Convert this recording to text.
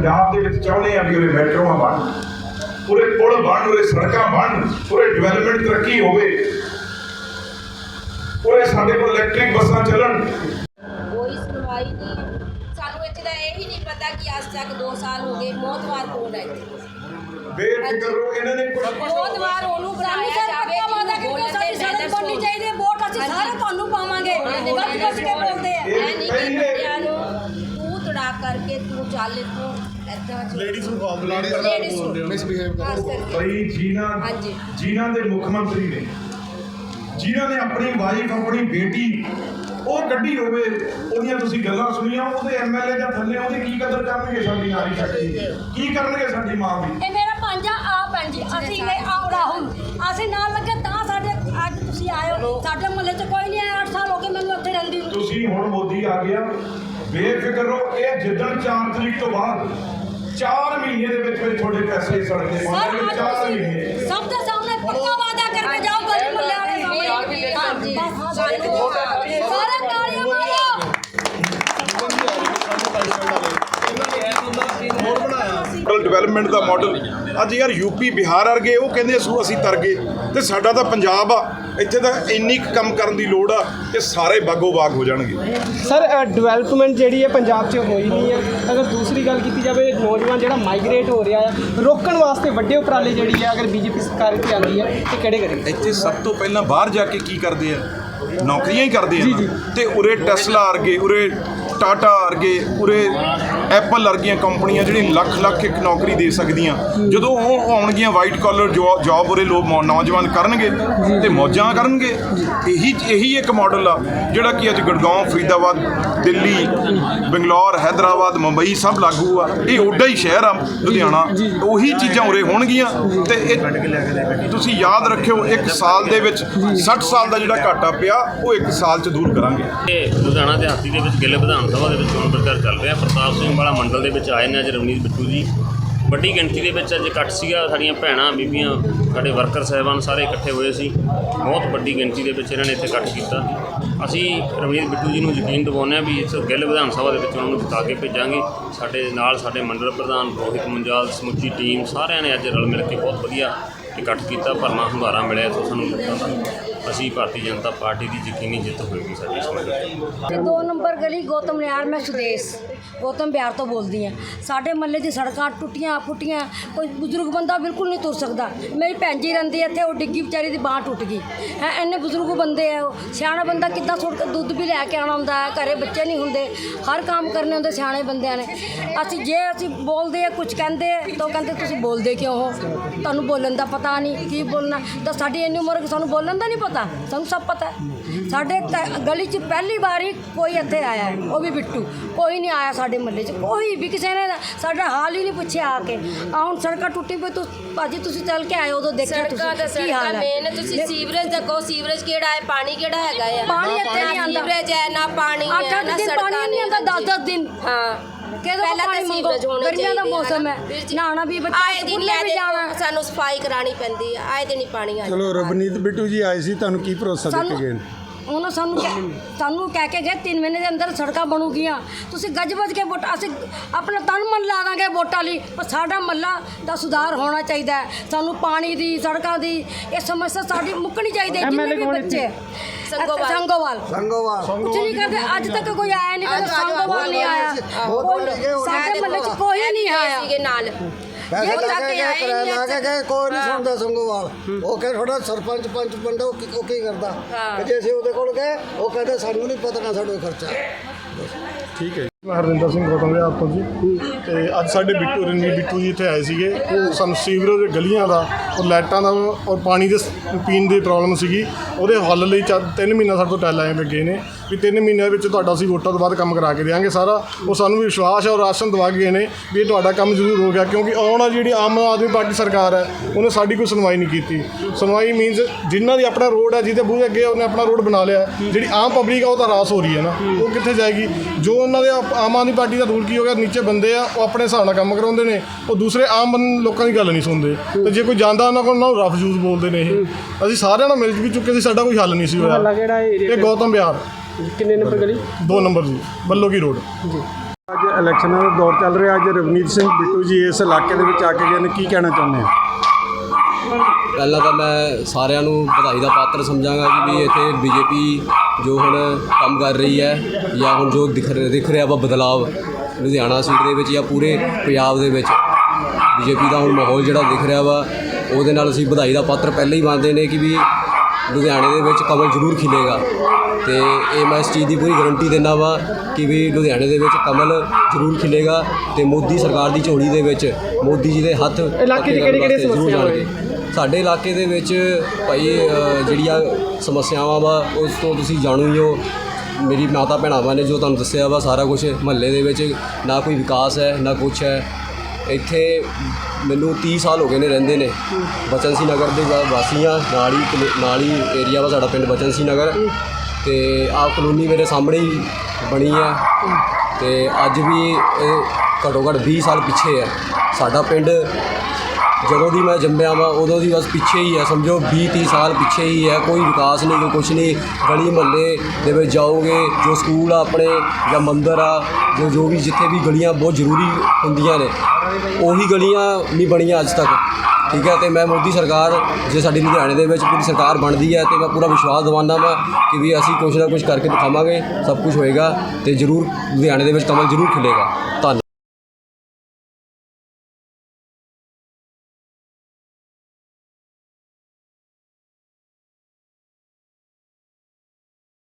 ਪੰਜਾਬ ਦੇ ਵਿੱਚ ਚਾਹੁੰਦੇ ਆ ਵੀ ਉਰੇ ਮੈਟਰੋਆਂ ਬਣ ਉਰੇ ਪੁਲ ਬਣ ਉਰੇ ਸੜਕਾਂ ਬਣ ਉਰੇ ਡਿਵੈਲਪਮੈਂਟ ਤਰੱਕੀ ਹੋਵੇ। ਉਰੇ ਸਾਡੇ ਕੋਲ ਇਲੈਕਟ੍ਰਿਕ ਬੱਸਾਂ ਚੱਲਣ। ਕੋਈ ਸੁਣਵਾਈ ਨਹੀਂ ਸਾਨੂੰ ਇੱਥੇ ਦਾ ਇਹ ਹੀ ਨਹੀਂ ਪਤਾ ਕਿ ਅੱਜ ਤੱਕ 2 ਸਾਲ ਹੋ ਗਏ ਮੌਤਵਾਰ ਕੌਣ ਹੈ ਇੱਥੇ ਬੇਫਿਕਰ ਰਹੋ ਇਹਨਾਂ ਨੇ ਕੁਝ ਮੌਤਵਾਰ ਉਹਨੂੰ ਬਣਾਇਆ ਜਾਵੇ ਵਾਦਾ ਕਿ ਸਾਡੀ ਸੜਕ ਬਣਨੀ ਚਾਹੀਦੀ ਹੈ ਵੋਟ ਅਸੀਂ ਸਾਰੇ ਤੁਹਾਨੂੰ ਪਾਵਾਂਗੇ। ਗੱਜ ਗੱਜ ਕੇ ਬੋਲਦੇ ਆ? ਐ ਨਹੀਂ ਕਿ ਬੰਦਿਆਂ ਨੂੰ ਤੂੰ ਤੜਾ ਕਰਕੇ ਤੂੰ ਚੱਲ ਤੂੰ ਲੇਡੀਜ਼ ਨੂੰ ਲੇਡੀਜ਼ ਨੂੰ ਮਿਸਬਿਹੇਵ ਕਰ। ਬਈ ਜੀਨਾ ਹਾਂਜੀ। ਜੀਨਾ ਦੇ ਮੁੱਖ ਮੰਤਰੀ ਨੇ। ਜਿਨ੍ਹਾਂ ਨੇ ਆਪਣੀ ਵਾਈਫ ਆਪਣੀ ਬੇਟੀ ਉਹ ਕੱਢੀ ਹੋਵੇ ਉਹਦੀਆਂ ਤੁਸੀਂ ਗੱਲਾਂ ਸੁਣੀਆਂ ਉਹਦੇ ਐਮਐਲਏ ਜਾਂ ਥੱਲੇ ਉਹਦੀ ਕੀ ਕਦਰ ਕਰਨਗੇ ਸਾਡੀ ਨਾਰੀ ਸ਼ਕਤੀ? ਦੀ? ਕੀ ਕਰਨਗੇ ਸਾਡੀ ਮਾਂ ਦੀ ਇਹ ਮੇਰਾ ਪੰਜਾ ਆ ਭੈਣ ਜੀ। ਅਸੀਂ ਇਹ ਆਓ ਰਾਹੁਲ ਅਸੀਂ ਨਾਲ ਲੱਗੇ ਤਾਂ ਸਾਡੇ ਅੱਜ ਤੁਸੀਂ ਆਏ ਹੋ। ਸਾਡੇ ਮੁਹੱਲੇ 'ਚ ਕੋਈ ਨਹੀਂ ਆਇਆ। 8 ਸਾਲ ਹੋ ਗਏ ਮੈਨੂੰ ਇੱਥੇ ਰਹਿੰਦੀ ਨੂੰ। ਤੁਸੀਂ ਹੁਣ ਮੋਦੀ ਆ ਗਿਆ ਬੇਫਿਕਰ ਰਹੋ। ਇਹ ਜਿੱਦਣ 4 ਤਰੀਕ ਤੋਂ ਬਾਅਦ 4 ਮਹੀਨੇ ਦੇ ਵਿੱਚ ਵਿੱਚ ਤੁਹਾਡੇ ਪੈਸੇ ਸੜਕ ਅੱਜ 4 ਮਹੀਨੇ। ਸਭ ਦੇ ਸਾਹਮਣੇ ਪੱਕਾ ਵਾਦਾ ਕਰਕੇ ਜਾਓ ਗਲੀ ਮੁਹੱਲੇ ਵਾਲੇ ਸਾਹਮਣੇ। ਹਾਂਜੀ। ਸਾਰੇ ਤਾਲੀਆਂ ਮਾਰੋ। ਡਿਵੈਲਪਮੈਂਟ ਦਾ ਮਾਡਲ ਅੱਜ ਯਾਰ ਯੂਪੀ ਬਿਹਾਰ ਵਰਗੇ ਉਹ ਕਹਿੰਦੇ ਅਸੂ ਅਸੀਂ ਤਰ ਗਏ। ਤੇ ਸਾਡਾ ਤਾਂ ਪੰਜਾਬ ਆ। ਇੱਥੇ ਤਾਂ ਇੰਨੀ ਕੁ ਕੰਮ ਕਰਨ ਦੀ ਲੋੜ ਆ ਕਿ ਸਾਰੇ ਬਾਗੋ ਬਾਗ ਹੋ ਜਾਣਗੇ। ਸਰ ਡਿਵੈਲਪਮੈਂਟ ਜਿਹੜੀ ਹੈ ਪੰਜਾਬ 'ਚ ਹੋਈ ਨਹੀਂ ਹੈ। ਅਗਰ ਦੂਸਰੀ ਗੱਲ ਕੀਤੀ ਜਾਵੇ ਨੌਜਵਾਨ ਜਿਹੜਾ ਮਾਈਗ੍ਰੇਟ ਹੋ ਰਿਹਾ ਹੈ ਰੋਕਣ ਵਾਸਤੇ ਵੱਡੇ ਉਪਰਾਲੇ ਜਿਹੜੀ ਹੈ ਅਗਰ ਬੀਜੇਪੀ ਸਰਕਾਰ ਇੱਥੇ ਆਉਂਦੀ ਹੈ ਤੇ ਕਿਹੜੇ ਕਰੇਗੀ ਇੱਥੇ ਸਭ ਤੋਂ ਪਹਿਲਾਂ ਬਾਹਰ ਜਾ ਕੇ ਕੀ ਕਰਦੇ ਆ? ਨੌਕਰੀਆਂ ਹੀ ਕਰਦੇ ਆ। ਤੇ ਉਰੇ ਟੈਸਲਾ ਵਰਗੇ ਉਰੇ ਟਾਟਾ ਵਰਗੇ ਉਰੇ ਐਪਲ ਵਰਗੀਆਂ ਕੰਪਨੀਆਂ ਜਿਹੜੀਆਂ ਲੱਖ ਲੱਖ ਇੱਕ ਨੌਕਰੀ ਦੇ ਸਕਦੀਆਂ। ਜਦੋਂ ਉਹ ਆਉਣਗੀਆਂ ਵਾਈਟ ਕਾਲਰ ਜੌਬ ਉਰੇ ਲੋਕ ਨੌਜਵਾਨ ਕਰਨਗੇ ਤੇ ਮੌਜਾਂ ਕਰਨਗੇ। ਇਹੀ ਇਹੀ ਇੱਕ ਮਾਡਲ ਆ ਜਿਹੜਾ ਕਿ ਅੱਜ ਗੁੜਗਾਉਂ ਫਰੀਦਾਬਾਦ ਦਿੱਲੀ ਬੰਗਲੌਰ ਹੈਦਰਾਬਾਦ ਮੁੰਬਈ ਸਭ ਲਾਗੂ ਆ। ਇਹ ਓਡਾ ਹੀ ਸ਼ਹਿਰ ਆ ਲੁਧਿਆਣਾ। ਉਹੀ ਚੀਜ਼ਾਂ ਉਰੇ ਹੋਣਗੀਆਂ ਤੇ ਇਹ ਤੁਸੀਂ ਯਾਦ ਰੱਖਿਓ ਇੱਕ ਸਾਲ ਦੇ ਵਿੱਚ 60 ਸਾਲ ਦਾ ਜਿਹੜਾ ਘਾਟਾ ਪਿਆ ਉਹ ਇੱਕ ਸਾਲ ਚ ਦੂਰ ਕਰਾਂਗੇ। ਇਹ ਲੁਧਿਆਣਾ ਦਿਹਾਤੀ ਦੇ ਵਿੱਚ ਗਿੱਲ ਵਿਧਾਨ ਸਭਾ ਦੇ ਵਿੱਚ ਚੋਣ ਪ੍ਰਚਾਰ ਚੱਲ ਰਿਹਾ। ਪ੍ਰਤਾਪ ਸਿੰਘ ਵਾਲਾ ਮੰਡਲ ਦੇ ਵਿੱਚ ਆਏ ਨੇ ਅੱਜ ਰਵਨੀਤ ਬਿੱਟੂ ਜੀ। ਵੱਡੀ ਗਿਣਤੀ ਦੇ ਵਿੱਚ ਅੱਜ ਇਕੱਠ ਸੀਗਾ। ਸਾਡੀਆਂ ਭੈਣਾਂ, ਬੀਬੀਆਂ, ਸਾਡੇ ਵਰਕਰ ਸਾਹਿਬਾਨ ਸਾਰੇ ਇਕੱਠੇ ਹੋਏ ਸੀ। ਬਹੁਤ ਵੱਡੀ ਗਿਣਤੀ ਦੇ ਵਿੱਚ ਇਹਨਾਂ ਨੇ ਇੱਥੇ ਇਕੱਠ ਕੀਤਾ। ਅਸੀਂ ਰਵਨੀਤ ਬਿੱਟੂ ਜੀ ਨੂੰ ਯਕੀਨ ਦਿਵਾਉਂਦੇ ਹਾਂ ਵੀ ਇਸ ਗਿੱਲ ਵਿਧਾਨ ਸਭਾ ਦੇ ਵਿੱਚ ਉਹਨਾਂ ਨੂੰ ਜਿਤਾ ਕੇ ਭੇਜਾਂਗੇ। ਸਾਡੇ ਨਾਲ ਸਾਡੇ ਮੰਡਲ ਪ੍ਰਧਾਨ, ਰੋਹਿਤ ਮੁੰਜਾਲ, ਸਮੁੱਚੀ ਟੀਮ ਸਾਰਿਆਂ ਨੇ ਅੱਜ ਰਲ ਮਿਲ ਕੇ ਬਹੁਤ ਵਧੀਆ ਇਕੱਠ ਕੀਤਾ ਭਰਮਾ ਹੁੰਗਾਰਾ ਮਿਲਿਆ ਇੱਥੋਂ ਸਾਨੂੰ ਲੋਕਾਂ ਦਾ ਅਸੀਂ ਭਾਰਤੀ ਜਨਤਾ ਪਾਰਟੀ ਦੀ ਯਕੀਨੀ ਜਿੱਤ ਹੋਏਗੀ ਸਾਡੀ ਇਸ ਤੇ ਦੋ ਨੰਬਰ ਗਲੀ, ਗੌਤਮ ਨਿਆਰ ਮੈਂ ਸੁਦੇਸ਼। ਗੌਤਮ ਬਿਹਾਰ ਤੋਂ ਬੋਲਦੀ ਆ ਸਾਡੇ ਮੱਲੇ ਦੀ ਸੜਕਾਂ ਟੁੱਟੀਆਂ, ਫੁੱਟੀਆਂ, ਕੋਈ ਬਜ਼ੁਰਗ ਬੰਦਾ ਬਿਲਕੁਲ ਨਹੀਂ ਤੁਰ ਸਕਦਾ। ਮੇਰੀ ਭੈਣ ਜੀ ਰਹਿੰਦੀ ਹੈ ਇੱਥੇ, ਉਹ ਡਿੱਗੀ ਵਿਚਾਰੀ ਦੀ ਬਾਹ ਟੁੱਟ ਗਈ। ਹੈ, ਇੰਨੇ ਬਜ਼ੁਰਗ ਬੰਦੇ ਆ ਉਹ। ਸਿਆਣਾ ਬੰਦਾ ਕਿੱਦਾਂ ਸੁੱਟ ਕੇ ਦੁੱਧ ਵੀ ਲੈ ਕੇ ਆਉਣਾ ਹੁੰਦਾ ਹੈ? ਘਰੇ ਬੱਚੇ ਨਹੀਂ ਹੁੰਦੇ। ਹਰ ਕੰਮ ਕਰਨੇ ਹੁੰਦੇ ਸਿਆਣੇ ਬੰਦਿਆਂ ਨੇ। ਅਸੀਂ ਜੇ ਅਸੀਂ ਬੋਲਦੇ ਆ ਕੁਝ ਕਹਿੰਦੇ ਤਾਂ ਉਹ ਕਹਿੰਦੇ, ਤੁਸੀਂ ਬੋਲਦੇ ਕਿਉਂ ਹੋ? ਤੁਹਾਨੂੰ ਬੋਲਣ ਦਾ ਪਤਾ ਨਹੀਂ ਕੀ ਬੋਲਣਾ। ਤਾਂ ਸਾਡੀ ਇੰਨੀ ਉਮਰ ਕਿ ਸਾਨੂੰ ਬੋਲਣ ਦਾ ਨਹੀਂ ਪਤਾ। ਸਾਨੂੰ ਸਭ ਪਤਾ ਹੈ। ਸਾਡੇ ਗਲੀ 'ਚ ਪਹਿਲੀ ਵਾਰੀ ਕੋਈ ਇੱਥੇ ਆਇਆ ਹੈ ਉਹ ਵੀ ਬਿੱਟੂ। ਕੋਈ ਨਹੀਂ ਆਇਆ ਸਾਡੇ ਮੱਲੇ 'ਚ ਕੋਈ ਵੀ ਕਿਸੇ ਨੇ ਸਾਡਾ ਹਾਲ ਹੀ ਨਹੀਂ ਪੁੱਛਿਆ ਆ ਕੇ। ਆ ਹੁਣ ਸੜਕਾਂ ਟੁੱਟੀ ਪਈ ਤੂੰ ਭਾਜੀ ਤੁਸੀਂ ਚੱਲ ਕੇ ਆਏ ਉਦੋਂ ਦੇਖਿਆ ਸੜਕਾਂ ਦਾ ਤੁਸੀਂ ਕੀ ਹਾਲ ਸੜਕਾਂ ਹੈ ਮੇਨ ਤੁਸੀਂ ਸੀਵਰੇਜ ਦੇਖੋ ਸੀਵਰੇਜ ਕਿਹੜਾ ਹੈ ਪਾਣੀ ਕਿਹੜਾ ਹੈਗਾ ਹੈ। ਪਾਣੀ ਇੱਥੇ ਨਹੀਂ ਆਉਂਦਾ। ਸੀਵਰੇਜ ਹੈ ਨਾ ਪਾਣੀ ਹੈ ਨਾ ਦਿਨ ਸੜਕਾਂ ਨਹੀਂ ਆਉਂਦਾ 10 10 ਦਿਨ। ਹਾਂ। ਕਿਹਦਾ ਪਹਿਲਾਂ ਪਾਣੀ ਤਾਂ ਮੰਗੋ ਸੀਵਰੇਜ ਹੋਣੇ ਗਰਮੀਆਂ ਦਾ ਚਾਹੀਦੇ ਮੌਸਮ। ਹੈ। ਵੀਰ ਜੀ, ਨਹਾਉਣਾ ਵੀ ਬੱਚੇ ਆਏ ਦਿਨ ਸਕੂਲੇ ਵੀ ਜਾਣਾ। ਸਾਨੂੰ ਸਫ਼ਾਈ ਕਰਾਣੀ ਪੈਂਦੀ ਆਏ ਦਿਨ ਹੀ ਪਾਣੀ ਆ ਚਲੋ ਰਵਨੀਤ ਬਿੱਟੂ ਜੀ ਆਏ ਸੀ ਤੁਹਾਨੂੰ ਕੀ ਭਰੋਸਾ ਦੇ ਕੇ ਗਏ ਨੇ ਉਹਨਾਂ ਸਾਨੂੰ ਕਹਿ- ਸਾਨੂੰ ਕਹਿ ਕੇ ਗਏ 3 ਮਹੀਨੇ ਦੇ ਅੰਦਰ ਸੜਕਾਂ ਬਣੂਗੀਆਂ। ਤੁਸੀਂ ਗੱਜ ਵੱਜ ਕੇ ਵੋਟ ਅਸੀਂ ਆਪਣਾ ਤਨ ਮਨ ਲਾ ਦਾਂਗੇ ਵੋਟਾਂ ਲਈ ਪਰ ਸਾਡਾ ਮੱਲਾ ਦਾ ਸੁਧਾਰ ਹੋਣਾ ਚਾਹੀਦਾ ਹੈ। ਸਾਨੂੰ ਪਾਣੀ ਦੀ ਸੜਕਾਂ ਦੀ ਇਹ ਸਮੱਸਿਆ ਸਾਡੀ ਮੁੱਕਣੀ ਚਾਹੀਦੀ ਹੈ ਜਿੰਨੇ ਵੀ ਬੱਚੇ। ਸੰਗੋਵਾਲ। ਸੰਗੋਵਾਲ। ਸੰਗੋਵਾਲ। ਕੁਝ ਨਹੀਂ ਕਰਦੇ ਅੱਜ ਤੱਕ ਕੋਈ ਆਇਆ ਨਹੀਂ ਆਜੋ, ਸੰਗੋਵਾਲ ਨਹੀਂ ਆਇਆ। ਬਹੁਤ ਕੋਈ- ਵਧੀਆ ਹੋ ਗਿਆ। ਸਾਡੇ ਮੱਲੇ 'ਚ ਕੋਈ ਨਹੀਂ ਆਇਆ। ਸੀਗੇ ਨਾਲ। ਪੈਸਾ ਜੇ ਲਾ ਕੇ ਆਏ ਗਏ ਕਿਰਾਇਆ ਲਾ ਕੇ ਗਏ ਕੋਈ ਨਹੀਂ। ਸੁਣਦਾ ਸੰਗੋਵਾਲ ਉਹ ਕਹੇ ਤੁਹਾਡਾ ਸਰਪੰਚ ਪੰਚ ਬੰਦਾ ਉਹ ਕੀ ਉਹ ਕੀ ਕਰਦਾ? ਜੇ ਅਸੀਂ ਉਹਦੇ ਕੋਲ ਗਏ ਉਹ ਕਹਿੰਦੇ ਸਾਨੂੰ ਨਹੀਂ ਪਤਾ ਨਾ ਸਾਡਾ ਖਰਚਾ। ਠੀਕ ਹੈ ਮੈਂ ਹਰਵਿੰਦਰ ਸਿੰਘ ਗੌਤਮ ਵਿਹਾਰ ਤੋਂ ਜੀ। ਤੇ ਅੱਜ ਸਾਡੇ ਬਿੱਟੂ ਰਣਜੀਤ ਬਿੱਟੂ ਜੀ ਇੱਥੇ ਆਏ ਸੀਗੇ। ਉਹ ਸਾਨੂੰ ਸੀਵਰੇਜ ਗਲੀਆਂ ਦਾ ਲਾਈਟਾਂ ਦਾ ਔਰ ਪਾਣੀ ਦੇ ਪੀਣ ਦੀ ਪ੍ਰੋਬਲਮ ਸੀਗੀ। ਉਹਦੇ ਹੱਲ ਲਈ ਚਾ- ਤਿੰਨ ਮਹੀਨਾ ਸਾਡੇ ਤੋਂ ਟੈਲ ਆਏ ਲੱਗੇ ਨੇ। ਵੀ ਤਿੰਨ ਮਹੀਨਿਆਂ ਵਿੱਚ ਤੁਹਾਡਾ ਅਸੀਂ ਵੋਟਾਂ ਤੋਂ ਬਾਅਦ ਕੰਮ ਕਰਾ ਕੇ ਦੇਵਾਂਗੇ ਸਾਰਾ। ਉਹ ਸਾਨੂੰ ਵਿਸ਼ਵਾਸ ਹੈ ਔਰ ਰਾਸ਼ਨ ਦਵਾ ਕੇ ਗਏ ਨੇ ਵੀ ਇਹ ਤੁਹਾਡਾ ਕੰਮ ਜ਼ਰੂਰ ਹੋ ਗਿਆ ਕਿਉਂਕਿ ਆਉਣ ਵਾਲੀ ਜਿਹੜੀ ਆਮ ਆਦਮੀ ਪਾਰਟੀ ਸਰਕਾਰ ਹੈ, ਉਹਨੇ ਸਾਡੀ ਕੋਈ ਸੁਣਵਾਈ ਨਹੀਂ ਕੀਤੀ। ਸੁਣਵਾਈ ਮੀਨਸ ਜਿਨ੍ਹਾਂ ਦੀ ਆਪਣਾ ਰੋਡ ਹੈ, ਜਿਹਦੇ ਬੂਹੇ ਅੱਗੇ ਉਹਨੇ ਆਪਣਾ ਰੋਡ ਬਣਾ ਲਿਆ। ਜਿਹੜੀ ਆਮ ਪਬਲਿਕ ਆ, ਉਹ ਤਾਂ ਰਾਸ ਹੋ ਰਹੀ ਹੈ ਨਾ। ਉਹ ਕਿੱਥੇ ਜਾਏਗੀ? ਜੋ ਉਹਨਾਂ ਦੇ ਆਮ ਆਦਮੀ ਪਾਰਟੀ ਦਾ ਰੂਲ ਕੀ ਹੋ ਗਿਆ? ਨੀਚੇ ਬੰਦੇ ਆ, ਉਹ ਆਪਣੇ ਹਿਸਾਬ ਨਾਲ ਕੰਮ ਕਰਾਉਂਦੇ ਨੇ। ਉਹ ਦੂਸਰੇ ਆਮ ਬੰ- ਲੋਕਾਂ ਦੀ ਗੱਲ ਨਹੀਂ ਸੁਣਦੇ। ਤੇ ਜੇ ਕੋਈ ਜਾਂਦਾ ਉਹਨਾਂ ਕੋਲ ਉਹਨਾਂ ਨੂੰ ਰਫ ਯੂਜ਼ ਬੋਲਦੇ ਨੇ ਇਹ। ਅਸੀਂ ਸਾਰਿਆਂ ਨਾਲ ਮਿਲ ਵੀ ਚੁੱਕੇ ਸੀ ਸਾਡਾ ਕੋਈ ਹੱਲ ਨਹੀਂ ਸੀ ਮਹੱਲਾ ਹੋਇਆ ਕਿਹੜਾ ਏਰੀਆ ਇਹ ਗੌਤਮ ਵਿਹਾਰ ਕਿੰਨੇ ਨੰਬਰ ਗਲੀ? ਦੋ ਨੰਬਰ ਜੀ ਬੱਲੋ ਕੀ ਰੋਡ ਅੱਜ ਇਲੈਕਸ਼ਨਾਂ ਦਾ ਦੌਰ ਚੱਲ ਰਿਹਾ। ਅੱਜ ਰਵਨੀਤ ਸਿੰਘ ਬਿੱਟੂ ਜੀ ਇਸ ਇਲਾਕੇ ਦੇ ਵਿੱਚ ਆ ਕੇ ਗਏ ਨੇ। ਕੀ ਕਹਿਣਾ ਚਾਹੁੰਦੇ ਆ? ਪਹਿਲਾਂ ਤਾਂ ਮੈਂ ਸਾਰਿਆਂ ਨੂੰ ਵਧਾਈ ਦਾ ਪਾਤਰ ਸਮਝਾਂਗਾ ਕਿ ਵੀ ਇੱਥੇ ਬੀਜੇਪੀ ਜੋ ਹੁਣ ਕੰਮ ਕਰ ਰਹੀ ਹੈ ਜਾਂ ਹੁਣ ਜੋ ਦਿਖ ਰਿਹਾ- ਦਿਖ ਰਿਹਾ ਵਾ ਬਦਲਾਵ ਲੁਧਿਆਣਾ ਸੀਟ ਦੇ ਵਿੱਚ ਜਾਂ ਪੂਰੇ ਪੰਜਾਬ ਦੇ ਵਿੱਚ। ਬੀਜੇਪੀ ਦਾ ਹੁਣ ਮਾਹੌਲ ਜਿਹੜਾ ਦਿਖ ਰਿਹਾ ਵਾ ਉਹਦੇ ਨਾਲ ਅਸੀਂ ਵਧਾਈ ਦਾ ਪਾਤਰ ਪਹਿਲਾਂ ਹੀ ਮੰਨਦੇ ਨੇ ਕਿ ਵੀ ਲੁਧਿਆਣੇ ਦੇ ਵਿੱਚ ਕਮਲ ਜ਼ਰੂਰ ਖਿਲੇਗਾ। ਤੇ ਇਹ ਮੈਂ ਇਸ ਚੀਜ਼ ਦੀ ਪੂਰੀ ਗਾਰੰਟੀ ਦਿੰਦਾ ਵਾ ਕਿ ਵੀ ਲੁਧਿਆਣੇ ਦੇ ਵਿੱਚ ਕਮਲ ਜ਼ਰੂਰ ਖਿਲੇਗਾ ਤੇ ਮੋਦੀ ਸਰਕਾਰ ਦੀ ਝੋਲੀ ਦੇ ਵਿੱਚ ਮੋਦੀ ਜੀ ਦੇ ਹੱਥ ਇਲਾਕੇ ਕਿਹੜੀ-ਕਿਹੜੀ ਵਾਸਤੇ ਜ਼ਰੂਰ ਸਮੱਸਿਆਵਾਂ। ਸਾਡੇ ਇਲਾਕੇ ਦੇ ਵਿੱਚ ਭਾਈ ਜਿਹੜੀਆਂ ਸਮੱਸਿਆਵਾਂ ਵਾ ਉਸ ਤੋਂ ਤੁਸੀਂ ਜਾਣੂ ਹੀ ਹੋ। ਮੇਰੀ ਮਾਤਾ ਭੈਣਾਵਾਂ ਨੇ ਜੋ ਤੁਹਾਨੂੰ ਦੱਸਿਆ ਵਾ ਸਾਰਾ ਕੁਝ ਮਹੱਲੇ ਦੇ ਵਿੱਚ ਨਾ ਕੋਈ ਵਿਕਾਸ ਹੈ ਨਾ ਕੁਛ ਹੈ। ਇੱਥੇ ਮੈਨੂੰ 30 ਸਾਲ ਹੋ ਗਏ ਨੇ ਰਹਿੰਦੇ ਨੇ। ਬਚਨ ਸਿੰਘ ਨਗਰ ਦੇ ਵਾ- ਵਾਸੀ ਹਾਂ ਨਾਲ ਹੀ ਕਲੇ- ਨਾਲ ਹੀ ਏਰੀਆ ਵਾ ਸਾਡਾ ਪਿੰਡ ਬਚਨ ਸਿੰਘ ਨਗਰ। ਤੇ ਆਹ ਕਲੋਨੀ ਮੇਰੇ ਸਾਹਮਣੇ ਹੀ ਬਣੀ ਹੈ ਤੇ ਅੱਜ ਵੀ ਇਹ ਘੱਟੋ ਘੱਟ 20 ਸਾਲ ਪਿੱਛੇ ਹੈ ਸਾਡਾ ਪਿੰਡ ਜਦੋਂ ਦੀ ਮੈਂ ਜੰਮਿਆ ਵਾਂ, ਉਦੋਂ ਦੀ ਬਸ ਪਿੱਛੇ ਹੀ ਹੈ ਸਮਝੋ 20 30 ਸਾਲ ਪਿੱਛੇ ਹੀ ਹੈ ਕੋਈ ਵਿਕਾਸ ਨਹੀਂ, ਕੋਈ ਕੁਛ ਨਹੀਂ। ਗਲੀ ਮਹੱਲੇ ਦੇ ਵਿੱਚ ਜਾਓਗੇ, ਜੋ ਸਕੂਲ ਆ ਆਪਣੇ, ਜਾਂ ਮੰਦਿਰ ਆ, ਜੋ ਜੋ ਵੀ ਜਿੱਥੇ ਵੀ ਗਲੀਆਂ ਬਹੁਤ ਜ਼ਰੂਰੀ ਹੁੰਦੀਆਂ ਨੇ, ਉਹੀ ਗਲੀਆਂ ਨਹੀਂ ਬਣੀਆਂ ਅੱਜ ਤੱਕ। ਠੀਕ ਹੈ ਤੇ ਮੈਂ ਮੋਦੀ ਸਰਕਾਰ, ਜੇ ਸਾਡੀ ਲੁਧਿਆਣੇ ਦੇ ਵਿੱਚ ਪੂਰੀ ਸਰਕਾਰ ਬਣਦੀ ਹੈ ਤੇ ਮੈਂ ਪੂਰਾ ਵਿਸ਼ਵਾਸ ਦਿਵਾਉਂਦਾ ਵਾਂ ਕਿ ਵੀ ਅਸੀਂ ਕੁਛ ਨਾ ਕੁਛ ਕਰਕੇ ਦਿਖਾਵਾਂਗੇ, ਸਭ ਕੁਝ ਹੋਏਗਾ, ਤੇ ਜ਼ਰੂਰ ਲੁਧਿਆਣੇ ਦੇ ਵਿੱਚ ਕਮਲ ਜ਼ਰੂਰ ਖਿਲੇਗਾ। ਧੰਨਵਾਦ